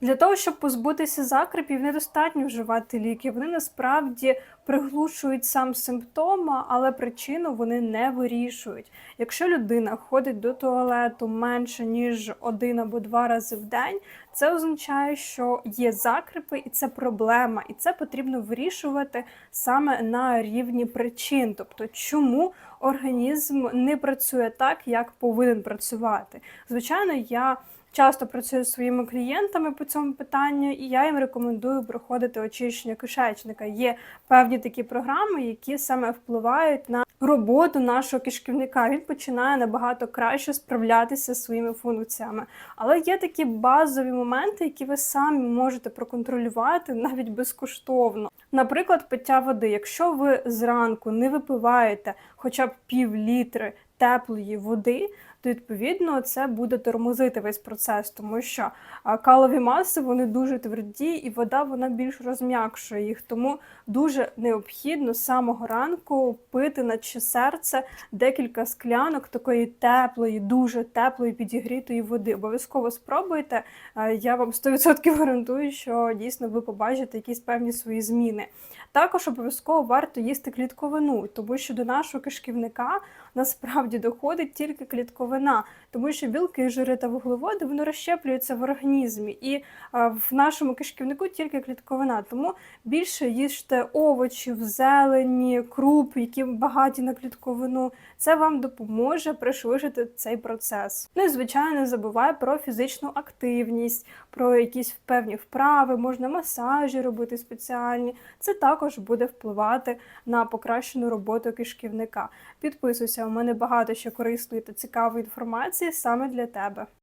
Для того, щоб позбутися закрепів, недостатньо вживати ліки. Вони насправді приглушують сам симптом, але причину вони не вирішують. Якщо людина ходить до туалету менше ніж один або два рази в день, це означає, що є закрепи, і це проблема, і це потрібно вирішувати саме на рівні причин. Тобто, чому організм не працює так, як повинен працювати. Звичайно, я. Часто працюю зі своїми клієнтами по цьому питанню, і я їм рекомендую проходити очищення кишечника. Є певні такі програми, які саме впливають на роботу нашого кишківника. Він починає набагато краще справлятися зі своїми функціями. Але є такі базові моменти, які ви самі можете проконтролювати навіть безкоштовно. Наприклад, пиття води. Якщо ви зранку не випиваєте хоча б пів літри теплої води, то відповідно це буде тормозити весь процес, тому що калові маси вони дуже тверді, і вода вона більш розм'якшує їх. Тому дуже необхідно з самого ранку пити наче серце декілька склянок такої теплої, дуже теплої підігрітої води. Обов'язково спробуйте. Е, Я вам 100% гарантую, що дійсно ви побачите якісь певні свої зміни. Також обов'язково варто їсти клітковину, тому що до нашого кишківника насправді доходить тільки клітковина, тому що білки, жири та вуглеводи вони розщеплюються в організмі, і в нашому кишківнику тільки клітковина. Тому більше їжте овочів, зелені, круп, які багаті на клітковину. Це вам допоможе пришвидшити цей процес. Ну і звичайно, не забувай про фізичну активність, про якісь певні вправи, можна масажі робити спеціальні. Це також буде впливати на покращену роботу кишківника. Підписуйся, у мене багато ще корисної та цікавої інформації саме для тебе.